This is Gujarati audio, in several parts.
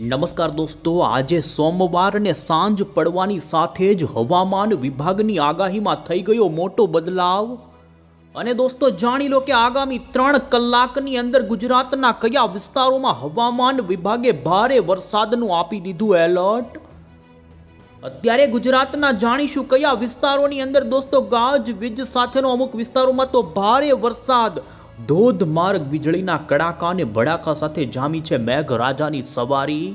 નમસ્કાર દોસ્તો, આજે સોમવાર ને સાંજ પડવાની સાથે જ હવામાન વિભાગની આગાહીમાં થઈ ગયો મોટો બદલાવ. અને દોસ્તો, જાણી લો કે આગામી ત્રણ કલાકની અંદર ગુજરાતના કયા વિસ્તારોમાં હવામાન વિભાગે ભારે વરસાદનું આપી દીધું એલર્ટ? અત્યારે ગુજરાતના જાણીશું કયા વિસ્તારોની અંદર દોસ્તો, ગાજ, વીજ સાથેનો અમુક વિસ્તારોમાં તો ભારે વરસાદ ધોધમાર વીજળીના કડાકા અને ભડાકા સાથે જામી છે મેઘરાજાની સવારી.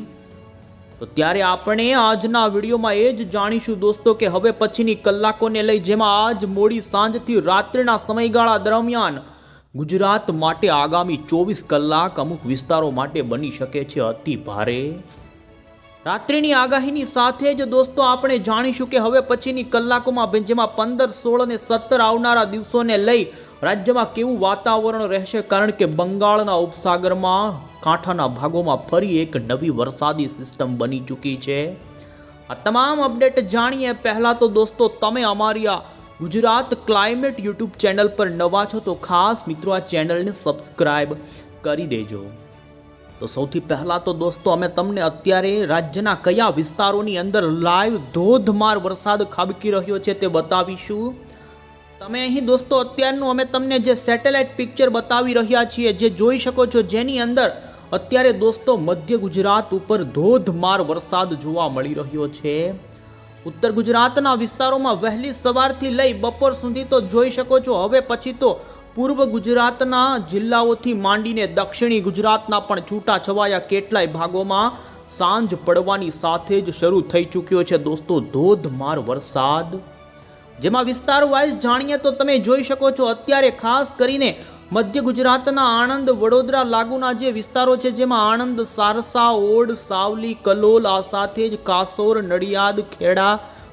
તો ત્યારે આપણે આજના વિડીયોમાં એ જ જાણીશું દોસ્તો કે હવે પછીની કલાકોને લઈ જેમાં આજ મોડી સાંજથી રાત્રિના સમયગાળા દરમિયાન ગુજરાત માટે આગામી ચોવીસ કલાક અમુક વિસ્તારો માટે બની શકે છે અતિ ભારે. રાત્રિની આગાહીની સાથે જ દોસ્તો આપણે જાણીશું કે હવે પછીની કલાકોમાં જેમાં પંદર, સોળ અને સત્તર આવનારા દિવસોને લઈ રાજ્યમાં કેવું વાતાવરણ રહેશે? કારણ કે બંગાળના ઉપસાગરમાં, કાંઠાના ભાગોમાં ફરી એક નવી વરસાદી સિસ્ટમ બની ચૂકી છે. આ તમામ અપડેટ જાણીએ. પહેલાં તો દોસ્તો, તમે અમારી આ ગુજરાત ક્લાઇમેટ યુટ્યુબ ચેનલ પર નવા છો, તો ખાસ મિત્રો આ ચેનલને સબસ્ક્રાઈબ કરી દેજો. તો સૌથી પહેલાં તો દોસ્તો, અમે તમને અત્યારે રાજ્યના કયા વિસ્તારોની અંદર લાઈવ ધોધમાર વરસાદ ખાબકી રહ્યો છે તે બતાવીશું. તમે અહીં દોસ્તો, અત્યારનું અમે તમને જે સેટેલાઇટ પિક્ચર બતાવી રહ્યા છીએ, જે જોઈ શકો છો, જેની અંદર અત્યારે દોસ્તો મધ્ય ગુજરાત ઉપર ધોધમાર વરસાદ જોવા મળી રહ્યો છે. ઉત્તર ગુજરાતના વિસ્તારોમાં વહેલી સવારથી લઈ બપોર સુધી તો જોઈ શકો છો. હવે પછી તો પૂર્વ ગુજરાતના જિલ્લાઓથી માંડીને દક્ષિણી ગુજરાતના પણ છૂટા છવાયા કેટલાય ભાગોમાં સાંજ પડવાની સાથે જ શરૂ થઈ ચૂક્યો છે દોસ્તો, ધોધમાર વરસાદ. જેમાં વિસ્તાર વાઇઝ જાણીએ તો તમે જોઈ શકો છો, અત્યારે ખાસ કરીને મધ્ય ગુજરાતના આણંદ વડોદરા લાગુના જે વિસ્તારો છે, જેમાં આણંદ, સારસા, ઓડ, સાવલી, કલોલ, આ સાથે જ કાસોર, નડિયાદ, ખેડા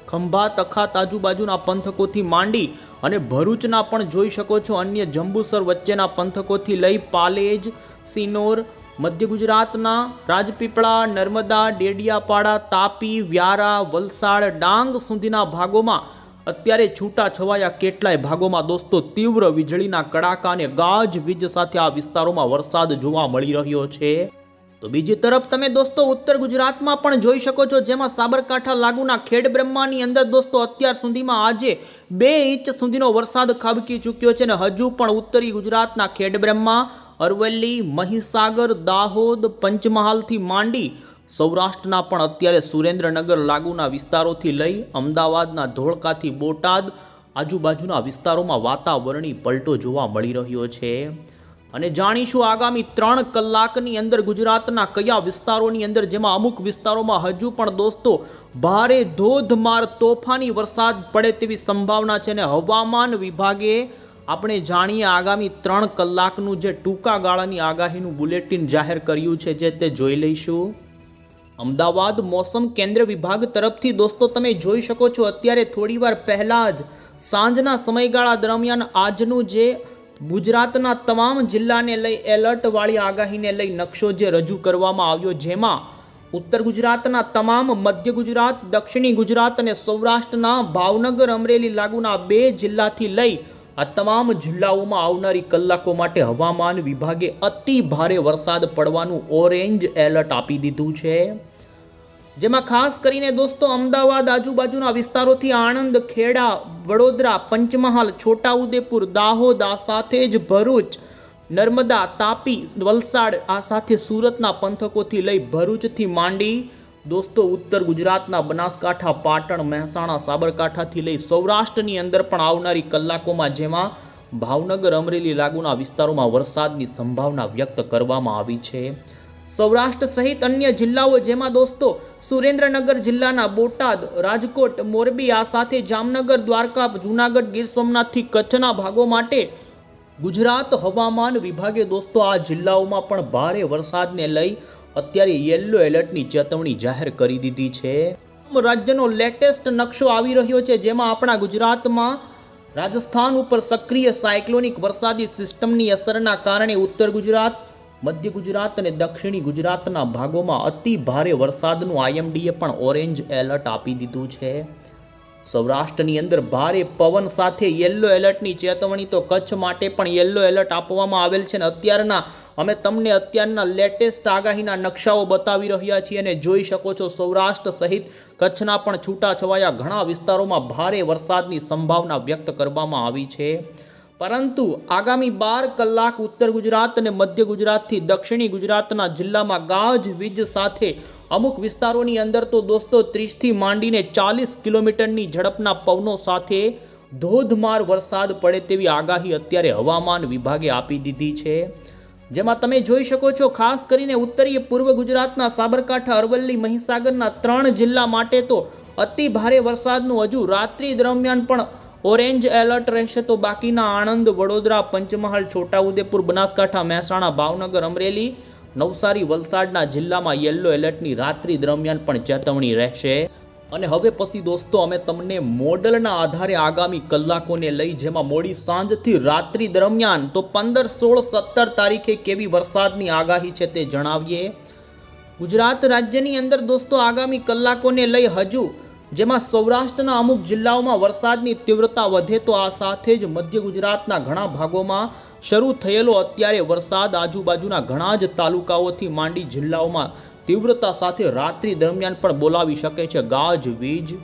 ખંભાત અખાત આજુબાજુના પંથકોથી માંડી અને ભરૂચના પણ જોઈ શકો છો, અન્ય જંબુસર વચ્ચેના પંથકોથી લઈ પાલેજ, સિનોર, મધ્ય ગુજરાતના રાજપીપળા, નર્મદા, ડેડિયાપાડા, તાપી, વ્યારા, વલસાડ, ડાંગ સુધીના ભાગોમાં અત્યારે છૂટા છવાયા કેટલાય ભાગોમાં દોસ્તો તીવ્ર વીજળીના કડાકા અને ગાજ વીજ સાથે આ વિસ્તારોમાં વરસાદ જોવા મળી રહ્યો છે. તો બીજી તરફ તમે દોસ્તો ઉત્તર ગુજરાતમાં પણ જોઈ શકો છો, જેમાં સાબરકાંઠા લાગુના ખેડબ્રહ્માની અંદર દોસ્તો અત્યાર સુધીમાં આજે બે ઇંચ સુધીનો વરસાદ ખાબકી ચૂક્યો છે અને હજુ પણ ઉત્તરી ગુજરાતના ખેડબ્રહ્મા અરવલ્લી, મહીસાગર, દાહોદ, પંચમહાલથી માંડી સૌરાષ્ટ્રના પણ અત્યારે સુરેન્દ્રનગર લાગુના વિસ્તારોથી લઈ અમદાવાદના ધોળકાથી બોટાદ આજુબાજુના વિસ્તારોમાં વાતાવરણી પલટો જોવા મળી રહ્યો છે. અને જાણીશું આગામી ત્રણ કલાકની અંદર ગુજરાતના કયા વિસ્તારોની અંદર, જેમાં અમુક વિસ્તારોમાં હજુ પણ દોસ્તો ભારે ધોધમાર તોફાની વરસાદ પડે તેવી સંભાવના છે અને હવામાન વિભાગે આપણે જાણીએ આગામી ત્રણ કલાકનું જે ટૂંકા ગાળાની આગાહીનું બુલેટિન જાહેર કર્યું છે, જે તે જોઈ લઈશું. અમદાવાદ મોસમ કેન્દ્ર વિભાગ તરફથી દોસ્તો, તમે જોઈ શકો છો અત્યારે થોડીવાર પહેલાં જ સાંજના સમયગાળા દરમિયાન આજનું જે ગુજરાતના તમામ જિલ્લાને લઈ એલર્ટવાળી આગાહીને લઈ નકશો જે રજૂ કરવામાં આવ્યો, જેમાં ઉત્તર ગુજરાતના તમામ મધ્ય ગુજરાત, દક્ષિણી ગુજરાત અને સૌરાષ્ટ્રના ભાવનગર, અમરેલી લાગુના બે જિલ્લાથી લઈ આ તમામ જિલ્લાઓમાં આવનારી કલાકો માટે હવામાન વિભાગે અતિ ભારે વરસાદ પડવાનું ઓરેન્જ એલર્ટ આપી દીધું છે. જેમાં ખાસ કરીને દોસ્તો, અમદાવાદ આજુબાજુના વિસ્તારોથી આણંદ, ખેડા, વડોદરા, પંચમહાલ, છોટાઉદેપુર, દાહોદ, આ સાથે જ ભરૂચ, નર્મદા, તાપી, વલસાડ, આ સાથે સુરતના પંથકોથી લઈ ભરૂચથી માંડી દોસ્તો, ઉત્તર ગુજરાતના બનાસકાંઠા, પાટણ, મહેસાણા, સાબરકાંઠાથી લઈ સૌરાષ્ટ્રની અંદર પણ આવનારી કલાકોમાં જેમાં ભાવનગર, અમરેલી લાગુના વિસ્તારોમાં વરસાદની સંભાવના વ્યક્ત કરવામાં આવી છે. સૌરાષ્ટ્ર સહિત અન્ય જિલ્લાઓ જેમાં દોસ્તો, સુરેન્દ્રનગર જિલ્લાના બોટાદ, રાજકોટ, મોરબી, આ સાથે જામનગર, દ્વારકા, જૂનાગઢ, ગીર સોમનાથથી કચ્છના ભાગો માટે ગુજરાત હવામાન વિભાગે દોસ્તો, આ જિલ્લાઓમાં પણ ભારે વરસાદને લઈ અત્યારે યલો એલર્ટની ચેતવણી જાહેર કરી દીધી છે. રાજ્યનો લેટેસ્ટ નકશો આવી રહ્યો છે, જેમાં આપણા ગુજરાતમાં રાજસ્થાન ઉપર સક્રિય સાયક્લોનિક વરસાદી સિસ્ટમની અસરના કારણે ઉત્તર ગુજરાત, મધ્ય ગુજરાત અને દક્ષિણી ગુજરાતના ભાગોમાં અતિ ભારે વરસાદનું આઈએમડીએ પણ ઓરેન્જ એલર્ટ આપી દીધું છે. સૌરાષ્ટ્રની અંદર ભારે પવન સાથે યલો એલર્ટની ચેતવણી તો કચ્છ માટે પણ યલો એલર્ટ આપવામાં આવેલ છે ને અત્યારના અમે તમને અત્યારના લેટેસ્ટ આગાહીના નકશાઓ બતાવી રહ્યા છીએ અને જોઈ શકો છો સૌરાષ્ટ્ર સહિત કચ્છના પણ છૂટાછવાયા ઘણા વિસ્તારોમાં ભારે વરસાદની સંભાવના વ્યક્ત કરવામાં આવી છે. પરંતુ આગામી બાર કલાક ઉત્તર ગુજરાત અને મધ્ય ગુજરાતથી દક્ષિણી ગુજરાતના જિલ્લામાં ગાજ વીજ સાથે અમુક વિસ્તારોની અંદર તો દોસ્તો ત્રીસથી માંડીને ચાલીસ કિલોમીટરની ઝડપના પવનો સાથે ધોધમાર વરસાદ પડે તેવી આગાહી અત્યારે હવામાન વિભાગે આપી દીધી છે. જેમાં તમે જોઈ શકો છો, ખાસ કરીને ઉત્તરીય પૂર્વ ગુજરાતના સાબરકાંઠા, અરવલ્લી, મહીસાગરના ત્રણ જિલ્લા માટે તો અતિ ભારે વરસાદનું હજુ રાત્રિ દરમિયાન પણ ઓરેન્જ એલર્ટ રહેશે. તો બાકીના આણંદ, વડોદરા, પંચમહાલ, છોટાઉદેપુર, બનાસકાંઠા, મહેસાણા, ભાવનગર, અમરેલી નવસારી વલસાડના જિલ્લામાં યલો એલર્ટની રાત્રિ દરમિયાન પણ ચેતવણી રહેશે. અને હવે પછી દોસ્તો, અમે તમને મોડલના આધારે આગામી કલાકોને લઈ જેમાં મોડી સાંજથી રાત્રિ દરમિયાન તો પંદર, સોળ, સત્તર તારીખે કેવી વરસાદની આગાહી છે તે જણાવીએ. ગુજરાત રાજ્યની અંદર દોસ્તો, આગામી કલાકોને લઈ હજુ જેમાં સૌરાષ્ટ્રના અમુક જિલ્લાઓમાં વરસાદની તીવ્રતા વધે તો આ સાથે જ મધ્ય ગુજરાતના ઘણા ભાગોમાં શરૂ થયેલો અત્યારે વરસાદ આજુબાજુના ઘણા જ તાલુકાઓથી માંડી જિલ્લાઓમાં તીવ્રતા સાથે રાત્રિ દરમિયાન પણ બોલાવી શકે છે. ગાજ, વીજ,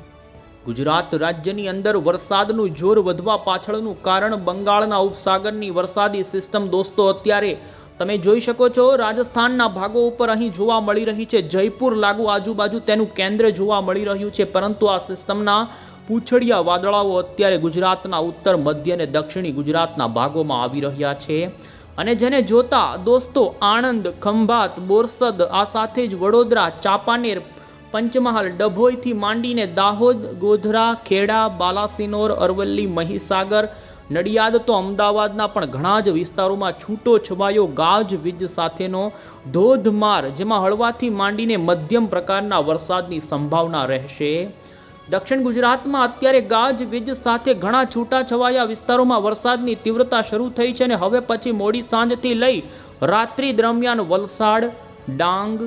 ગુજરાત રાજ્યની અંદર વરસાદનું જોર વધવા પાછળનું કારણ બંગાળના ઉપસાગરની વરસાદી સિસ્ટમ. દોસ્તો, અત્યારે તમે જોઈ શકો છો, રાજસ્થાનના ભાગો ઉપર અહીં જોવા મળી રહી છે. જયપુર લાગુ આજુબાજુ તેનું કેન્દ્ર જોવા મળી રહ્યું છે. પરંતુ આ સિસ્ટમના પૂંછડિયા વાદળાઓ અત્યારે ગુજરાતના ઉત્તર, મધ્ય અને દક્ષિણી ગુજરાતના ભાગોમાં આવી રહ્યા છે. અને જેને જોતા દોસ્તો આણંદ, ખંભાત, બોરસદ, આ સાથે જ વડોદરા, ચાંપાનેર, પંચમહાલ, ડભોઈથી માંડીને દાહોદ, ગોધરા, ખેડા, બાલાસિનોર, અરવલ્લી, મહીસાગર નડિયાદ તો અમદાવાદના પણ ઘણા જ વિસ્તારોમાં છૂટો છવાયો ગાજ વીજ સાથેનો ધોધમાર, જેમાં હળવાથી માંડીને મધ્યમ પ્રકારના વરસાદની સંભાવના રહેશે. દક્ષિણ ગુજરાતમાં અત્યારે ગાજ વીજ સાથે ઘણા છૂટાછવાયા વિસ્તારોમાં વરસાદની તીવ્રતા શરૂ થઈ છે અને હવે પછી મોડી સાંજથી લઈ રાત્રિ દરમિયાન વલસાડ, ડાંગ,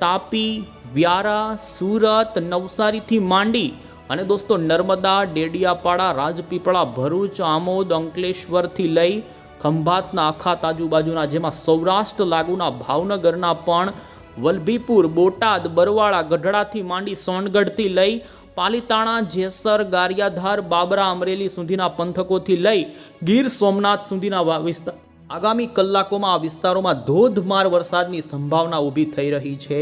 તાપી, વ્યારા, સુરત, નવસારીથી માંડી અને દોસ્તો, નર્મદા, ડેડિયાપાડા, રાજપીપળા, ભરૂચ, આમોદ, અંકલેશ્વરથી લઈ ખંભાતના આખાત આજુબાજુના જેમાં સૌરાષ્ટ્ર લાગુના, ભાવનગરના પણ વલભીપુર, બોટાદ, બરવાળા, ગઢડાથી માંડી સોનગઢથી લઈ પાલીતાણા, જેસર, ગારિયાધાર, બાબરા, અમરેલી સુધીના પંથકોથી લઈ ગીર સોમનાથ સુધીના વિસ્તાર આગામી કલાકોમાં આ વિસ્તારોમાં ધોધમાર વરસાદની સંભાવના ઊભી થઈ રહી છે.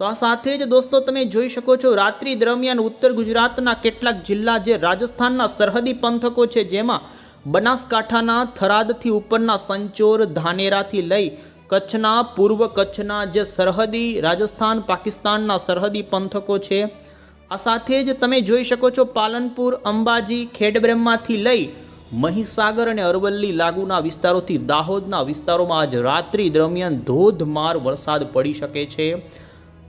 તો આ સાથે જ દોસ્તો તમે જોઈ શકો છો, રાત્રિ દરમિયાન ઉત્તર ગુજરાતના કેટલાક જિલ્લા જે રાજસ્થાનના સરહદી પંથકો છે, જેમાં બનાસકાંઠાના થરાદથી ઉપરના સંચોર, ધાનેરાથી લઈ કચ્છના પૂર્વ કચ્છના જે સરહદી રાજસ્થાન, પાકિસ્તાનના સરહદી પંથકો છે. આ સાથે જ તમે જોઈ શકો છો, પાલનપુર, અંબાજી, ખેડબ્રહ્માથી લઈ મહીસાગર અને અરવલ્લી લાગુના વિસ્તારોથી દાહોદના વિસ્તારોમાં આજ રાત્રિ દરમિયાન ધોધમાર વરસાદ પડી શકે છે.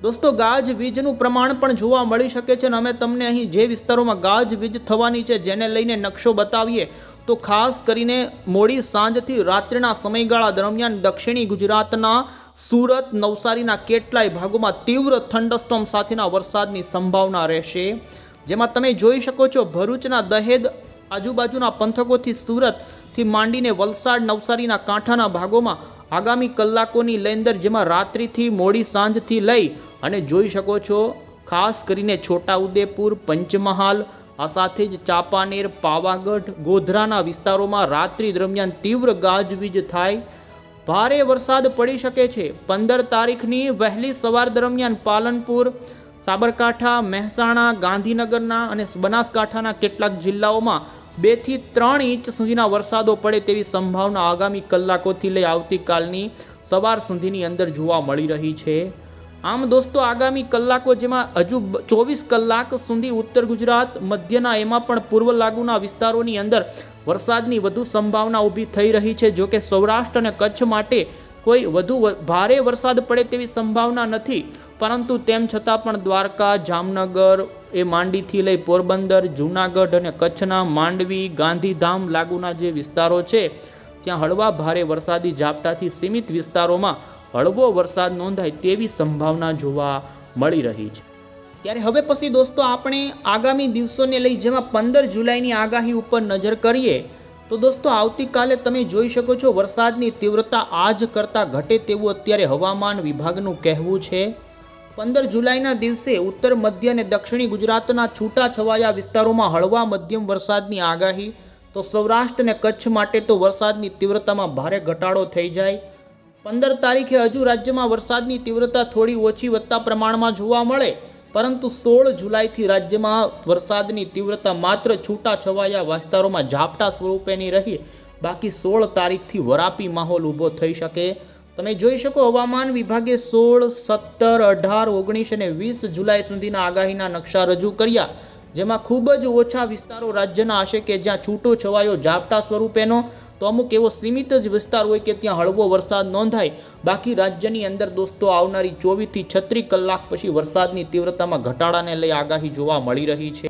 દોસ્તો, ગાજ વીજનું પ્રમાણ પણ જોવા મળી શકે છે અને અમે તમને અહીં જે વિસ્તારોમાં ગાજવીજ થવાની છે જેને લઈને નકશો બતાવીએ, તો ખાસ કરીને મોડી સાંજથી રાત્રિના સમયગાળા દરમિયાન દક્ષિણી ગુજરાતના સુરત, નવસારીના કેટલાય ભાગોમાં તીવ્ર થંડસ્ટોમ સાથેના વરસાદની સંભાવના રહેશે. જેમાં તમે જોઈ શકો છો, ભરૂચના દહેજ આજુબાજુના પંથકોથી સુરતથી માંડીને વલસાડ, નવસારીના કાંઠાના ભાગોમાં આગામી કલાકોની લેન્દર જેમાં રાત્રિથી મોડી સાંજથી લઈ અને જોઈ શકો છો, ખાસ કરીને છોટાઉદેપુર, પંચમહાલ, આ સાથે જ ચાંપાનેર, પાવાગઢ, ગોધરાના વિસ્તારોમાં રાત્રિ દરમિયાન તીવ્ર ગાજવીજ થાય. ભારે વરસાદ પડી શકે છે. પંદર તારીખની વહેલી સવાર દરમિયાન પાલનપુર, સાબરકાંઠા, મહેસાણા, ગાંધીનગરના અને બનાસકાંઠાના કેટલાક જિલ્લાઓમાં બેથી ત્રણ ઇંચ સુધીના વરસાદો પડે તેવી સંભાવના આગામી કલાકોથી લઈ આવતીકાલની સવાર સુધીની અંદર જોવા મળી રહી છે. આમ દોસ્તો, આગામી કલાકો જેમાં હજુ ચોવીસ કલાક સુધી ઉત્તર ગુજરાત, મધ્યના એમાં પણ પૂર્વ લાગુના વિસ્તારોની અંદર વરસાદની વધુ સંભાવના ઊભી થઈ રહી છે. જોકે સૌરાષ્ટ્ર અને કચ્છ માટે કોઈ વધુ ભારે વરસાદ પડે તેવી સંભાવના નથી. પરંતુ તેમ છતાં પણ દ્વારકા, જામનગર એ માંડીથી લઈ પોરબંદર, જૂનાગઢ અને કચ્છના માંડવી, ગાંધીધામ લાગુના જે વિસ્તારો છે, ત્યાં હળવા ભારે વરસાદી ઝાપટાથી સીમિત વિસ્તારોમાં હળવો વરસાદ નોંધાય તેવી સંભાવના જોવા મળી રહી છે. ત્યારે હવે પછી દોસ્તો આપણે આગામી દિવસોને લઈ જેમાં પંદર જુલાઈની આગાહી ઉપર નજર કરીએ તો દોસ્તો, આવતીકાલે તમે જોઈ શકો છો, વરસાદની તીવ્રતા આજ કરતાં ઘટે તેવું અત્યારે હવામાન વિભાગનું કહેવું છે. પંદર જુલાઈના દિવસે ઉત્તર, મધ્ય અને દક્ષિણી ગુજરાતના છૂટાછવાયા વિસ્તારોમાં હળવા મધ્યમ વરસાદની આગાહી. તો સૌરાષ્ટ્ર અને કચ્છ માટે તો વરસાદની તીવ્રતામાં ભારે ઘટાડો થઈ જાય. પંદર તારીખે હજુ રાજ્યમાં વરસાદની તીવ્રતા થોડી ઓછી વધતા પ્રમાણમાં જોવા મળે. પરંતુ સોળ જુલાઈથી રાજ્યમાં વરસાદની તીવ્રતા માત્ર છૂટાછવાયા વિસ્તારોમાં ઝાપટા સ્વરૂપેની રહી. બાકી સોળ તારીખથી વરાપી માહોલ ઊભો થઈ શકે. તમે જોઈ શકો હવામાન વિભાગે સોળ, સત્તર, અઢાર, ઓગણીસ અને વીસ જુલાઈ સુધીના આગાહીના નકશા રજૂ કર્યા. જેમાં ખૂબ જ ઓછા વિસ્તારો રાજ્યના હશે કે જ્યાં છૂટો છવાયો ઝાપટા સ્વરૂપેનો, તો અમુક એવો સીમિત જ વિસ્તાર હોય કે ત્યાં હળવો વરસાદ નોંધાય. બાકી રાજ્યની અંદર દોસ્તો, આવનારી ચોવીસથી છત્રીસ કલાક પછી વરસાદની તીવ્રતામાં ઘટાડાને લઈ આગાહી જોવા મળી રહી છે.